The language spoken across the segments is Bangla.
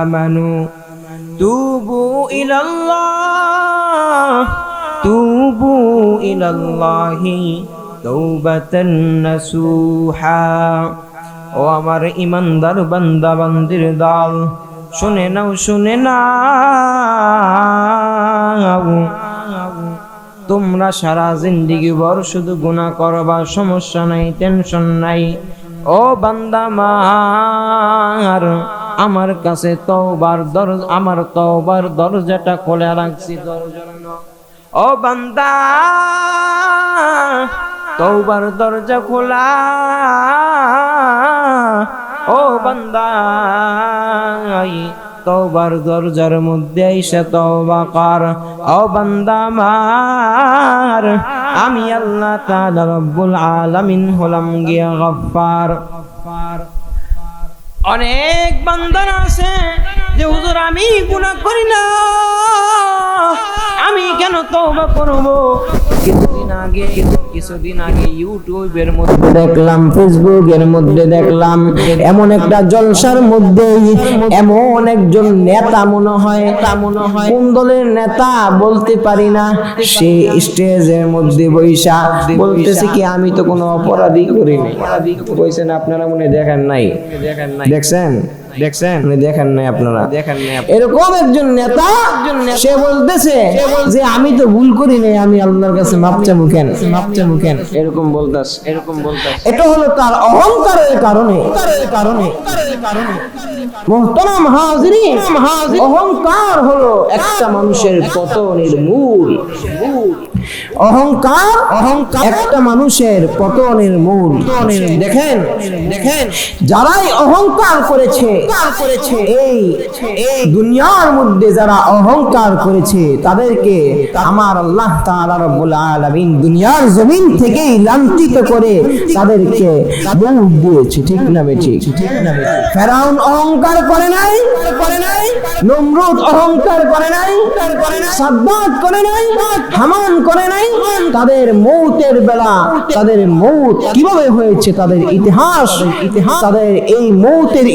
আমানু তুবু তুবু ইলাল্লাহি তৌবাতান নাসুহা। ও আমার ইমানদার বান্দা, বান্দির দল, শুনে নাও শুনে নাও। তোমরা সারা জিন্দিগি ভর শুধু গুণা করবা, সমস্যা নাই টেনশন নাই। ও বান্দা মার, আমার কাছে তওবার দর আমার তওবার দরজাটা খোলা রাখছি তোর জন্য। ও বান্দা, তওবার দরজা খোলা। ও বান্দা তওবার দরজার মধ্যে এসে তওবা কর। ও বান্দা মার আমি আল্লাহ তাআলা রব্বুল আলামিন হলাম গিয়া গফফার। অনেক বান্দা আছে যে, হুজুর আমি গুনাহ করি না। আমি কেন তওবা করব? কিছুদিন আগে কিছুদিন আগে ইউটিউবের মধ্যে দেখলাম ফেসবুকের মধ্যে দেখলাম এমন একটা জলসার মধ্যে এমন একজন নেতা মনে হয় তা মনে হয় কোন দলের নেতা বলতে পারি না সে স্টেজের মধ্যে বৈশা বলতেছে কি আমি তো কোনো অপরাধী করিনি। কইছেন আপনারা মনে দেখেন নাই। দেখেন নাই। দেখছেন? দেখছেন? দেখেন নাই আপনারা। দেখেন নাই এরকম একজন নেতা সে বলতেছে যে আমি তো ভুল করি নাই আমি আল্লাহর কাছে মাপ চাবো কেন? মাপ চাবো কেন? এরকম বলতাস এরকম বলতাস এটা হলো তার অহংকারের কারণে। কারণে। মোহতারাম হাজরিন অহংকার হলো একটা মানুষের পতনের মূল। অহংকার অহংকার একটা মানুষের পতনের মূল। দেখেন দেখেন। যারাই অহংকার করেছে এই এই দুনিয়ার মধ্যে যারা অহংকার করেছে তাদেরকে আমার আল্লাহ তাআলা রব্বুল আলামিন দুনিয়ার জমিন থেকেই লাঞ্ছিত করে তাদেরকে মুখ দিয়েছে। ঠিক না ঠিক? না ফেরাউন অহংকার করে নাই করে নাই নমরুদ অহংকার করে নাই করে নাই সাদ্দাত করে নাই হামান করে নাই তাদের মৌতের বেলা তাদের মৌত কীভাবে হয়েছে তাদের ইতিহাস? ইতিহাস তাদের এই মৌতের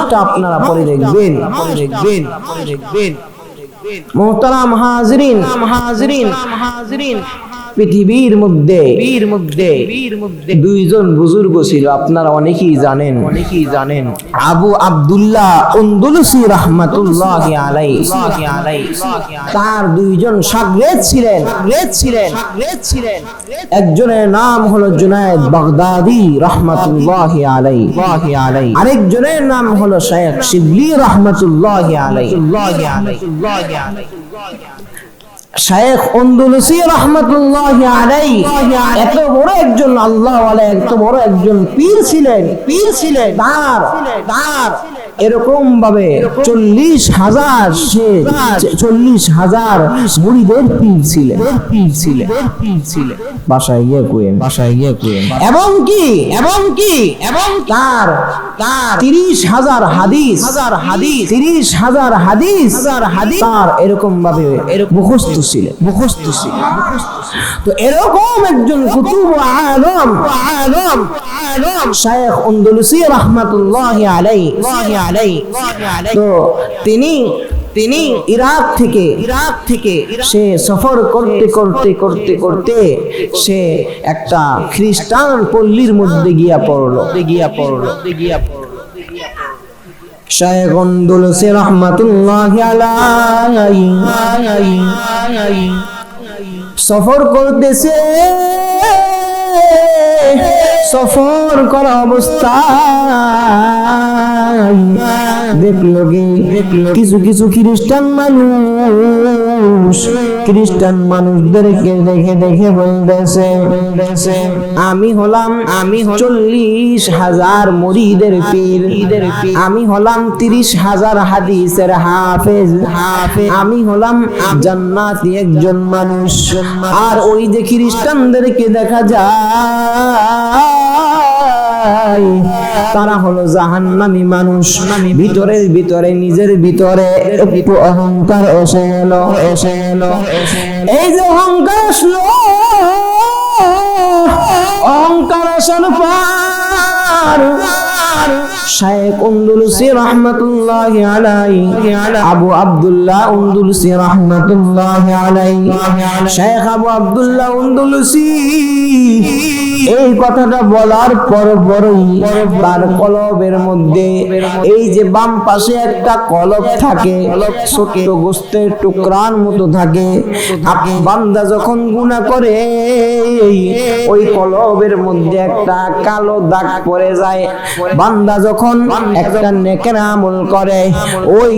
ইতিহাসটা আপনারা পরে দেখবেন দেখবেন দেখবেন। মোহতারাম হাজরিন হাজরিন হাজরিন। পৃথিবীর মধ্যে বীর মধ্যে বীর মধ্যে দুইজন বুজুর্গ ছিল আপনারা অনেকেই জানেন। অনেকেই জানেন। আবু আব্দুল্লাহ উন্দুলসি রহমাতুল্লাহ আলাই তার দুইজন সাগরেদ ছিলেন। রেদ ছিলেন। রেদ ছিলেন। একজনের নাম হলো জুনায়েদ বাগদাদি রহমাতুল্লাহ আলাই আলাই আরেকজনের নাম হলো শেখ শিবলি রহমাতুল্লাহ আলাই শায়েখ অন্দুলসি রহমতুল্লাহ আলাই এত বড় একজন আল্লাহ এত বড় একজন পীর ছিলেন পীর ছিলেন তার তার এরকম ভাবে চল্লিশ হাজার সে চল্লিশ হাজার মুড়িদের পীর ছিলেন। পীর ছিলেন। পীর ছিলেন। বাসায় গিয়ে কুয়েন। বাসায় গিয়ে কুয়েন। এবং কি? এবং কি? এবং তার তার তিরিশ হাজার হাদিস। হাজার হাদিস। তিরিশ হাজার হাদিস হাজার হাদিস। তার এরকম ভাবে এরকম। মুখস্থ ছিলেন। মুখস্থ ছিলেন। তো এরকম একজন কুতুব আলম। আলম। আলম। শায়েখ আন্দলুসি রহমাতুল্লাহ আলাই আলাই তো তিনি তিনি ইরাক থেকে ইরাক থেকে সে সফর করতে করতে করতে করতে সে একটা খ্রিস্টান পল্লীর মধ্যে গিয়া পড়ল। গিয়া পড়ল গিয়া পড়ল শায়েখ আন্দলুসি রহমাতুল্লাহ সফর করতেছে। সফর করা অবস্থা দেখল কি? কিছু কিছু খ্রিস্টান মানুষ, খ্রিস্টান মানুষদেরকে দেখে দেখে বলতেছে, আমি হলাম আমি চল্লিশ হাজার মরিদের পীর। আমি হলাম তিরিশ হাজার হাদিসের হাফেজ হাফেজ। আমি হলাম জান্নাতি একজন মানুষ। আর ওই যে খ্রিস্টানদেরকে দেখা যায় তারা হলো জাহান্নামী মানুষ। ভিতরের ভিতরে, নিজের ভিতরে একটু অহংকার এসে গেল এসে গেল এই যে অহংকার আসলো, অহংকার আসার পর। শায়েখ উন্দুলসি রহমাতুল্লাহ আলাই, আবু আব্দুল্লাহ উন্দুলসি রহমাতুল্লাহ আলাই। শায়েখ আবু আব্দুল্লাহ উন্দুলসি এই কথাটা বলার পর পরই তার কলবের মধ্যে এই যে বাম পাশে একটা কলব থাকে ছোট গোস্তের টুকরার মতো থাকে বান্দা যখন গুণা করে, ওই কলবের মধ্যে একটা কালো দাগ পড়ে যায় বান্দা যখন একটা নেকের আমল করে, ওই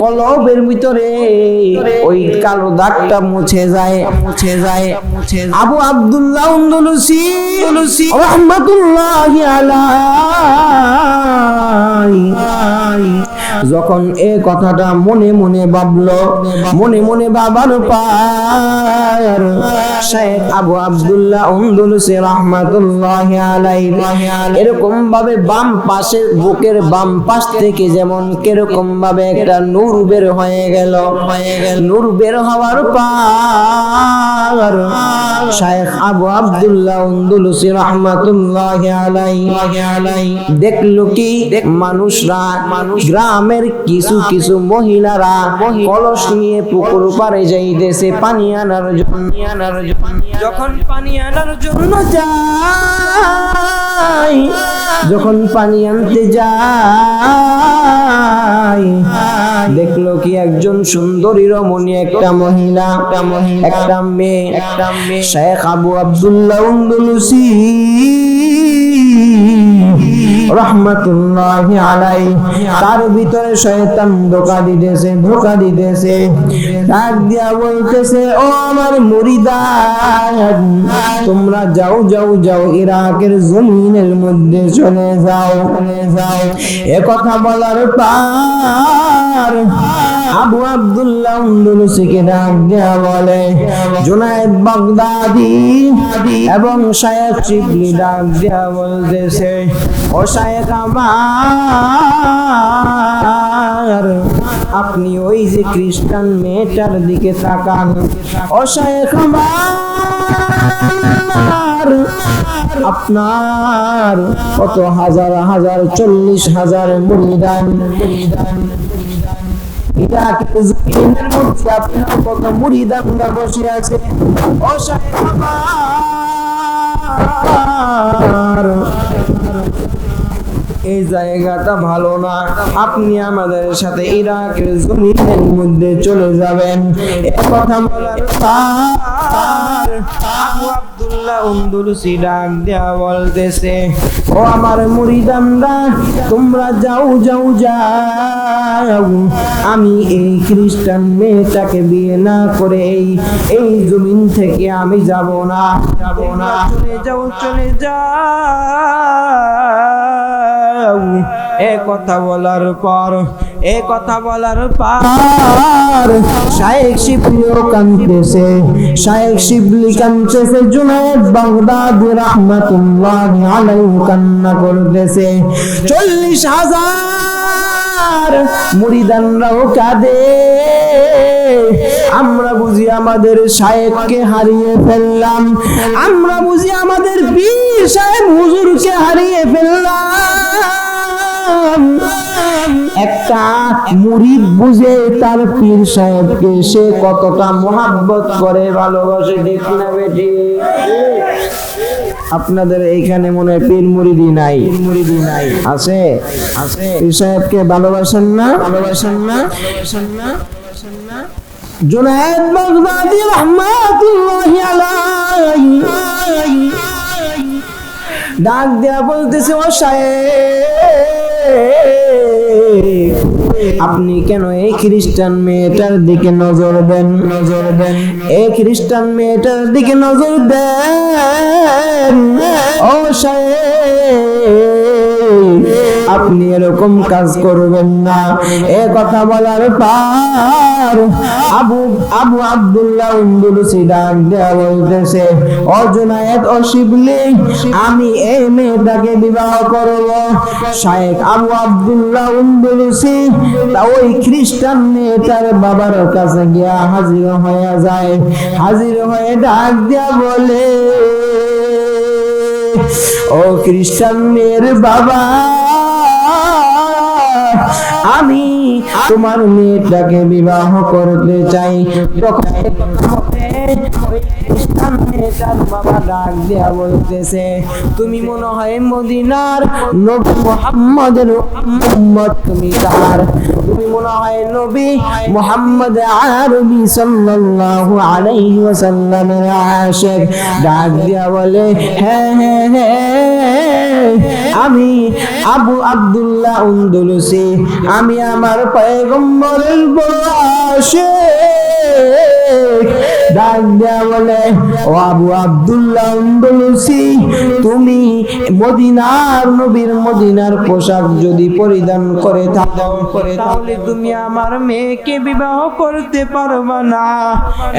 কলবের ভিতরে ওই কালো দাগটা মুছে যায় মুছে যায়। আবু আব্দুল্লাহ যখন এই কথাটা মনে মনে ভাবলো, মনে মনে বাবার শেখ আবু আব্দুল্লাহ রহমাতুল্লাহ এরকম ভাবে বাম পাশে বুকের বাম পাশ থেকে যেমন কীরকম ভাবে একটা নূর বের হয়ে গেল হয়ে গেল নূর বের হওয়ার পার শেখ আবু আব্দুল্লাহ উন্দুলুসি রহমাতুল্লাহ আলাইহি। দেখল কি মানুষরা মানুষ গ্রামের কিছু কিছু মহিলারা কলস নিয়ে পুকুর পাড়ে যাইতেছে পানি আনার জন্য। যখন পানি আনার জন্য যায়, যখন পানি আনতে যায়, দেখল কি একজন সুন্দরী রমণী, একটা মহিলা, একটা মেয়ে শেখ আবু আব্দুল্লাহ উন্দুলুসি। রহমতুল্লাহ আলাই তার ভিতরে শয়তান ধোকা দিতেছে ধোকা দিতেছে। ডাক দিয়া বলতেছে ও আমার মুরিদান তোমরা যাও যাও যাও ইরাকের জমিনের মধ্যে চলে যাও চলে যাও। এ কথা বলার পার আবু আব্দুল্লাহ উন্দুলুসিকে ডাক দেয়া বলে, জুনায়েদ বাগদাদি এবং শায়েখ শিবলি ডাক দেয়া বলতেছে, ও শায়েখ আমার, আপনি ওই যে খ্রিস্টান মেয়েটার দিকে তাকান। ও শায়েখ আমার আপনার কত হাজার হাজার, চল্লিশ হাজার মুরিদান মুরিদান আপনার কত মুরিদানরা এই জায়গাটা ভালো না। আপনি আমাদের সাথে ইরাকের জমিনের মধ্যে চলে যাবেন। কথা বলার পর আবু ডাক দেয়া বলতেছে ও আমার মুরিদানরা তোমরা যাও যাও যাও। আমি এই খ্রিস্টান মেয়েটাকে বিয়ে না করে এই এই জমিন থেকে আমি যাব না যাব না। চলে যাও চলে যাও। এ কথা বলার পর এ কথা বলার পর। শায়েখ শিবলিও কানতেছে শায়েখ শিবলি কানতেছে জুনায়েদ বাগদাদি রাহমাতুল্লাহ আলাইহি কান্না করতেছে। চল্লিশ হাজার মুরিদানরাও কাঁদে। আমরা বুঝি আমাদের শায়েককে হারিয়ে ফেললাম। আমরা বুঝি আমাদের বীর সাহেব হুজুরকে হারিয়ে ফেললাম। একটা মুরিদ বুঝে তার পীর সাহেবকে সে কতটা মোহাব্বত করে ভালোবাসে ঠিক না বেটি আপনাদের এইখানে মনে হয় পীর মুরিদি নাই। মুরিদি নাই। আছে? আছে। পীর সাহেবকে ভালোবাসেন না? ভালোবাসেন না? ভালোবাসেন না? জুনায়েদ বাগদাদি রহমাতুল্লাহি আলাইহি। ডাক দেয়া বলতেছে ও সাহেব আপনি কেন এই খ্রিস্টান মেয়েটার দিকে নজর দেন? নজর দেন। এই খ্রিস্টান মেয়েটার দিকে নজর দেন। ও সাহেব। আপনি এরকম কাজ করবেন না। এ কথা বলার পার আবু আবু আব্দুল্লাহ উন্দুলসি ডাক দেয়া বলতেছে, ও ও শিবলি, আমি এই মেয়েটাকে বিবাহ করব। শায়েখ আবু আব্দুল্লাহ উন্দুলসি তা ওই খ্রিস্টান মেয়েটার বাবার কাছে গিয়া হাজির হয়ে যায়। হাজির হয়ে ডাক দেয়া বলে, ও খ্রিস্টান মেয়ের বাবা আমি তোমার মেয়েটাকে বিবাহ করতে চাই। তুমি মনে হয় মদিনার নবী মোহাম্মদের উম্মত, তুমি তার তুমি মনে হয় নবী মোহাম্মদ আরবি সাল্লাল্লাহু আলাইহি ওয়াসাল্লামের ডাক দেয়া বলে হ্যাঁ হ্যাঁ হ্যাঁ আমি আবু আব্দুল্লাহ উন্দুলুসি আমি আমার পয়গম্বরের বড় আশিক বলে, ও আবু আব্দুল্লাহ উন্দুলুসি তুমি মদিনার নবীর মদিনার পোশাক যদি পরিধান করে থাকো, তাহলে তুমি আমার মেয়েকে বিবাহ করতে পারবে না।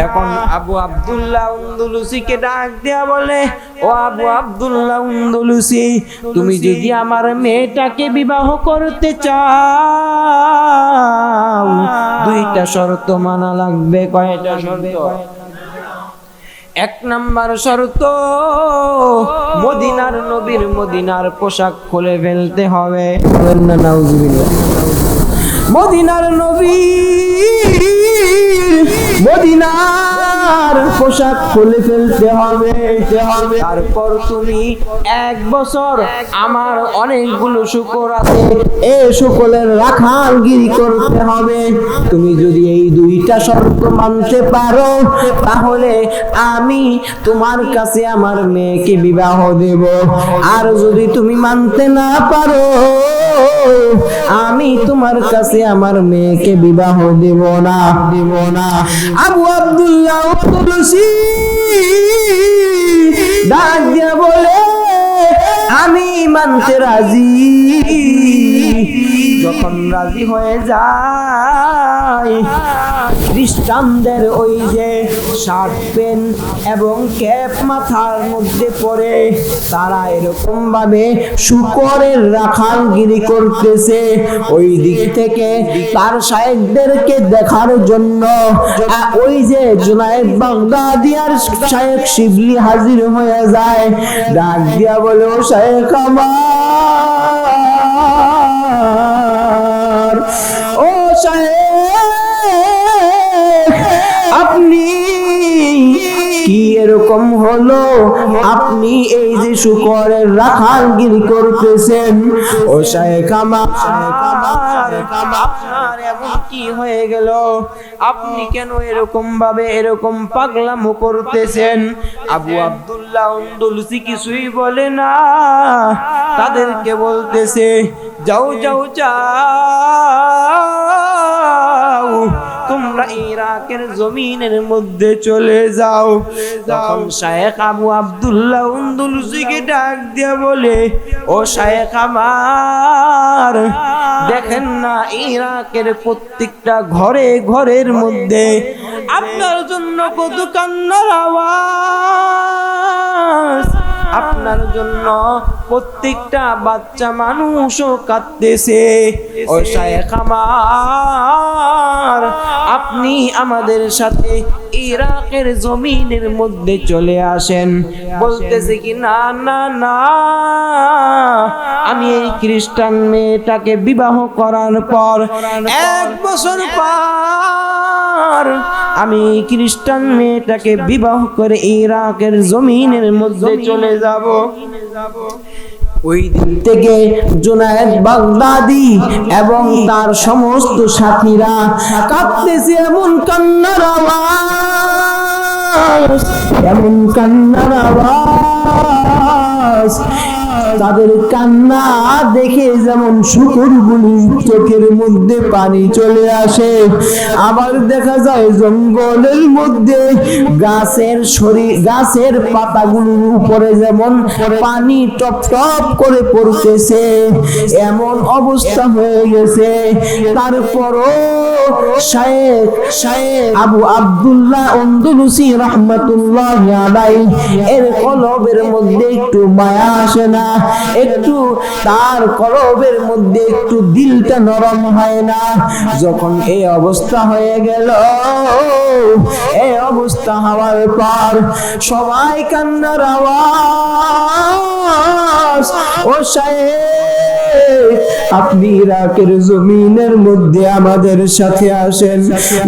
এখন আবু আব্দুল্লাহ উন্দুলুসিকে ডাক দেয়া বলে, ও আবু আব্দুল্লাহ উন্দুলুসি তুমি যদি আমার মেয়েটাকে বিবাহ করতে চাও, দুইটা শর্ত মানা লাগবে, কয়টা শর্ত? এক নাম্বার শর্ত মদিনার নবীর মদিনার পোশাক খুলে ফেলতে হবে। মদিনার নবী মদিনার পোশাক খুলে ফেলতে হবে। তারপর তুমি এক বছর আমার অনেকগুলো শুকর আছে এই শুকরের রাখালগিরি করতে হবে। তুমি যদি এই দুইটা শর্ত মানতে পারো, তাহলে আমি তোমার কাছে আমার মেয়েকে বিবাহ দেব। আর যদি তুমি মানতে না পারো, আমি তোমার কাছে আমার মেয়েকে বিবাহ দেব না। দেব না। আবু আব্দুল্লাহ তুলসী ডাক দিয়া বলে আমি মানতে রাজি। যখন রাজি হয়ে যায় খ্রিস্টানদের ওই যে শার্ট পেন এবং ক্যাপ মাথার মধ্যে পরে তারা এরকম ভাবে শুকরের রাখালগিরি করতেছে। ওই দিক থেকে তার সাহেবদেরকে দেখার জন্য। ওই যে জুনায়েদ বাগদাদিয়ার শায়েখ শিবলি হাজির হয়ে যায়। ডাক দিয়া বলে, ও শায়েখ আমার, ও সাহেব আপনি কি এরকম হলো? আপনি এই যে শুকরের রাখালগিরি করতেছেন। ও শায়েখ কি হয়ে গেল? আপনি কেন এরকম ভাবে, এরকম পাগলামো করতেছেন? আবু আব্দুল্লাহ উন্দুলসি কিছুই বলে না। তাদেরকে বলতেছে, যাও যাও যাও। তোমরা ইরাকের জমিনের মধ্যে চলে যাও। তখন শায়েখ আবু আব্দুল্লাহ উন্দুলসিকে ডাক দিয়ে বলে, ও শায়েখ আমার, দেখেন না ইরাকের প্রত্যেকটা ঘরে ঘরের মধ্যে আপনার জন্য কত কান্নার আওয়াজ, আপনার জন্য প্রত্যেকটা বাচ্চা মানুষও কাঁদতেছে। ও শায়েখ আমার আপনি আমাদের সাথে ইরাকের জমিনের মধ্যে চলে আসেন। বলতেছে কি না না না আমি এই খ্রিস্টান মেয়েটাকে বিবাহ করার পর এক বছর পর আমি খ্রিস্টান মেয়েটাকে বিবাহ করে ইরাকের জমিনের মধ্যে চলে যাব। ওই দিন থেকে জুনায়েদ বাগদাদি এবং তার সমস্ত সাথীরা কাঁদতেছে এমন কান্নার আওয়াজ এমন কান্নার আওয়াজ তাদের কান্না দেখে যেমন শুকুরগুলি চোখের মধ্যে পানি চলে আসে, আবার দেখা যায় জঙ্গলের মধ্যে গাছের শরীর, গাছের পাতাগুলোর উপরে যেমন পানি টপ টপ করে পড়তেছে, এমন অবস্থা হয়ে গেছে। তারপরও আবু আব্দুল্লাহ অন্দুলুসি রহমাতুল্লাহ এর কলবের মধ্যে একটু মায়া আসে না। একটু তার কলবের মধ্যে একটু দিলটা নরম হয় না। যখন এই অবস্থা হয়ে গেল এই অবস্থা হওয়ার পর সবাই কান্নার আওয়াজ, ও শায়েখ আপনি ইরাকের জমিনের মধ্যে আমাদের সাথে আসেন।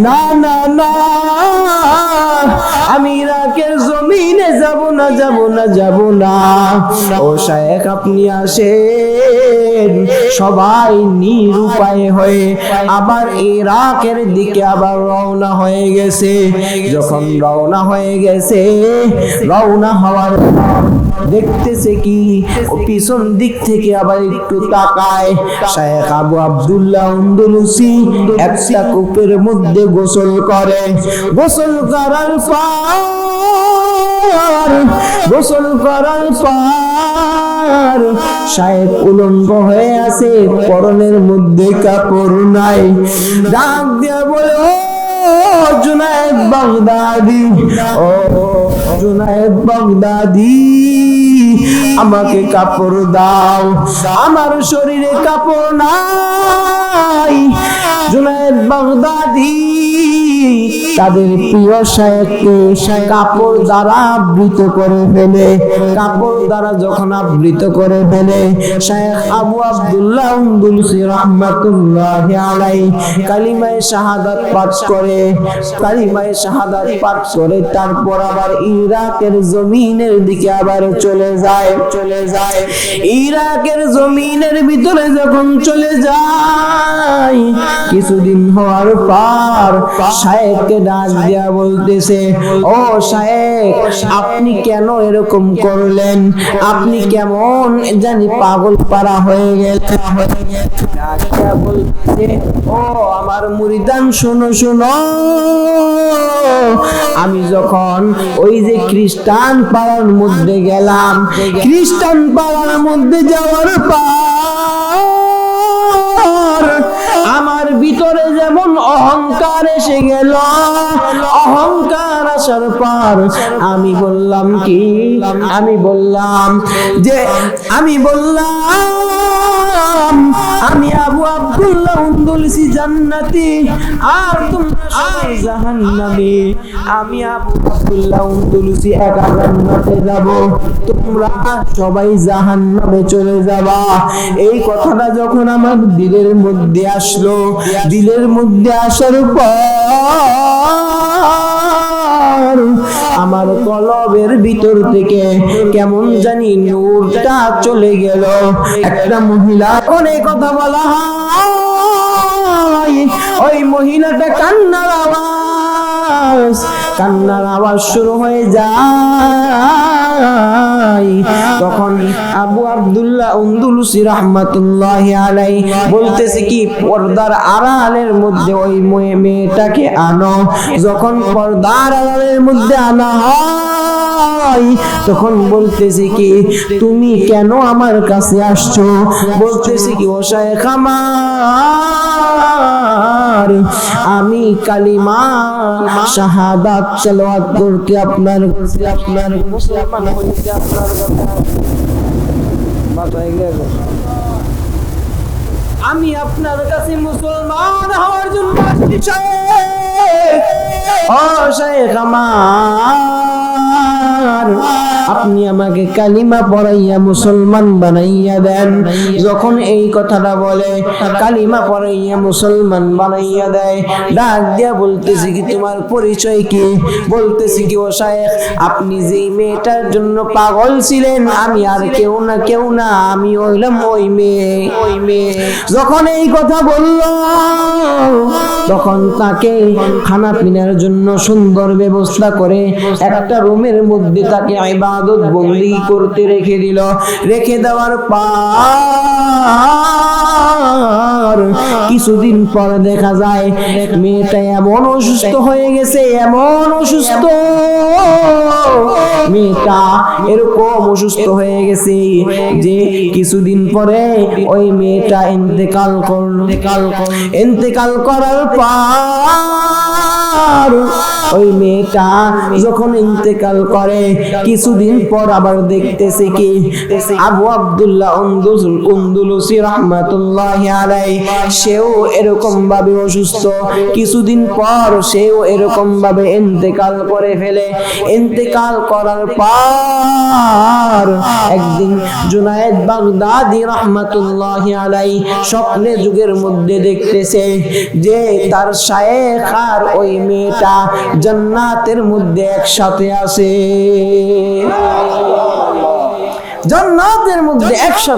না না না। আমি জমিনে যাব না যাব না যাব না। ও শায়েখ, আপনি আসেন। সবাই নিরুপায় হয়ে আবার ইরাকের দিকে আবার রওনা হয়ে গেছে। যখন রওনা হয়ে গেছে, রওনা হওয়ার দেখতেছে কি? পিছন দিক থেকে আবার একটু তাকায়। শায়েখ আবু আব্দুল্লাহ আন্দলুসি একটা কূপের মধ্যে গোসল করে। গোসল করার পর, গোসল করার পর শায়েখ উলঙ্গ হয়ে আছে, পরনের মধ্যে কাপড় নাই। ডাক দিয়ে বলে জুনায়েদ বাগদাদি ও জুনায়েদ বাগদাদি। আমাকে কাপড় দাও। আমার শরীরে কাপড় নাই। জুনায়েদ বাগদাদি, তাদের প্রিয় শায়েককে কাপড় দ্বারা আবৃত করে ফেলে। কাপড় দ্বারা যখন আবৃত করে ফেলে, শায়েখ আবু আব্দুল্লাহ উন্দুলসি রহমাতুল্লাহ আলাই কালিমায়ে শাহাদাত পাঠ করে, কালিমায়ে শাহাদাত পাঠ করে, তারপর আবার ইরাকের জমিনের দিকে আবার চলে যায়। ইরাকের জমিনের ভিতরে যখন চলে যায়, কিছুদিন হওয়ার পর শায়েককে ডাক বলতেছে, ও শায়েক, আপনি কেন এরকম করলেন? আপনি কেমন জানি পাগল পারা হয়ে ও আমার মুরিদান, শোনো শোনো। আমি যখন ওই যে খ্রিস্টান পাড়ার মধ্যে গেলাম খ্রিস্টান পাড়ার মধ্যে যাওয়ার পর আমার ভিতরে যেমন অহংকার এসে গেল। অহংকার আসার পর আমি বললাম কি? আমি বললাম যে, আমি বললাম, আমি আবু আব্দুল্লাহ জান্নাতি, আর তোমরা সবাই জাহান্নামী। আমি আবু আব্দুল্লাহ একা জান্নাতে যাব। তোমরা সবাই জাহান্নামে চলে যাবা। এই কথাটা যখন আমার দিলের মধ্যে আসলো, দিলের মধ্যে পর আমার কলবের ভিতর থেকে কেমন জানি নূরটা চলে গেল। একটা মহিলা অনেক কথা বলা হয়, ওই মহিলাটা কান্নার আওয়াজ কান্নার আওয়াজ শুরু হয়ে যায়। তখন আবু আব্দুল্লাহ উন্দুলুসি রহমাতুল্লাহ আলাই বলতেছে কি, পর্দার আড়ালের মধ্যে ওই মেয়ে- মেয়েটাকে আনো। যখন পর্দার আড়ালের মধ্যে আনা হয় তখন বলতেছি কি, তুমি কেন আমার কাছে আসছো? বলতেছি কি, ও শায়েখ আমি কালিমা, শাহাদাত, তেলাওয়াত করতে আপনার আপনার আপনার আমি আপনার কাছে মুসলমান হওয়ার জন্য আসছি ও শায়েখ আমার Ram আপনি আমাকে কালিমা পড়াইয়া মুসলমান বানাইয়া দেন। যখন এই কথাটা বলে, কালিমা পড়াইয়া মুসলমান বানাইয়া দেয়। ডাক দিয়া বলতেছি কি, তোমার পরিচয় কি? বলতেছি কি, ও শায়েখ, আপনি যেই মেয়েটার জন্য পাগল ছিলেন, আমি আর কেউ না কেউ না, আমি হইলাম ওই মেয়ে। ওই মেয়ে যখন এই কথা বলল, তখন তাকে খানা পিনার জন্য সুন্দর ব্যবস্থা করে একটা রুমের মধ্যে তাকে ইবাদত বন্দি করতে রেখে দিল। রেখে দেওয়ার পর কিছুদিন পর দেখা যায়, মেয়েটা এমন অসুস্থ হয়ে গেছে, এমন অসুস্থ। মেয়েটা এরকম অসুস্থ হয়ে গেছে যে কিছুদিন পরে ওই মেয়েটা ইন্তেকাল করল। ইন্তেকাল করার পর ওই মেয়েটা যখন ইন্তেকাল করে, কিছুদিন পর আবার দেখতেছে কি? আবু আব্দুল্লাহ উন্দুল উন্দুলুসি রহমাতুল্লাহ আলাই সেও এরকম ভাবে অসুস্থ। কিছুদিন পর সেও এরকম ভাবে ইন্তেকাল করে ফেলে। ইন্তেকাল করার পর একদিন জুনায়েদ বাগদাদি রহমাতুল্লাহ আলাই স্বপ্নে যুগের মধ্যে দেখতেছে যে তার শায়েখ আর ওই মেয়েটা জান্নাতের মধ্যে একসাথে আছে। জান্নাতের মধ্যে একসাথে